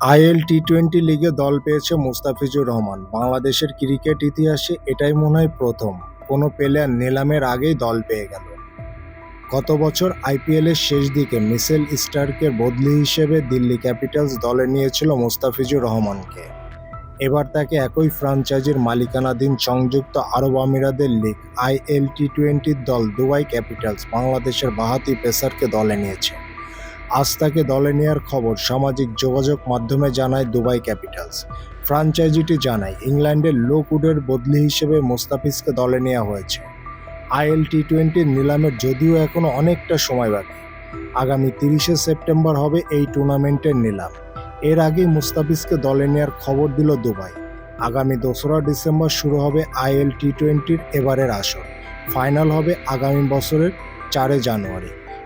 IL T twenty লিগে দল পেয়েছে মুস্তাফিজুর রহমান। বাংলাদেশের ক্রিকেট ইতিহাসে এটাই মনে হয় প্রথম। কোনো প্লেয়ার নিলামের আগেই দল পেয়ে গেল। গত বছর আইপিএলের শেষ দিকে মিসেল স্টার্কের বদলি হিসেবে দিল্লি ক্যাপিটালস দলে নিয়েছিল মুস্তাফিজুর রহমানকে। এবার তাকে একই ফ্রাঞ্চাইজির মালিকানাধীন সংযুক্ত আরব আমিরাতের লিগ আইএল টি টোয়েন্টির দল দুবাই ক্যাপিটালস বাংলাদেশের বাহাতি পেসারকে দলে নিয়েছে। আজ তাকে দলে নেওয়ার খবর সামাজিক যোগাযোগ মাধ্যমে জানায় দুবাই ক্যাপিটালস। ফ্রাঞ্চাইজিটি জানায়, ইংল্যান্ডের লোকউডের বদলি হিসেবে মোস্তাফিজকে দলে নেওয়া হয়েছে। আইএল টি টোয়েন্টির নিলামের যদিও এখনও অনেকটা সময় বাকি। আগামী তিরিশে সেপ্টেম্বর হবে এই টুর্নামেন্টের নিলাম। এর আগেই মুস্তাফিজকে দলে নেওয়ার খবর দিল দুবাই। আগামী দোসরা ডিসেম্বর শুরু হবে আইএল টি টোয়েন্টির এবারের আসর। ফাইনাল হবে আগামী বছরের চারে জানুয়ারি।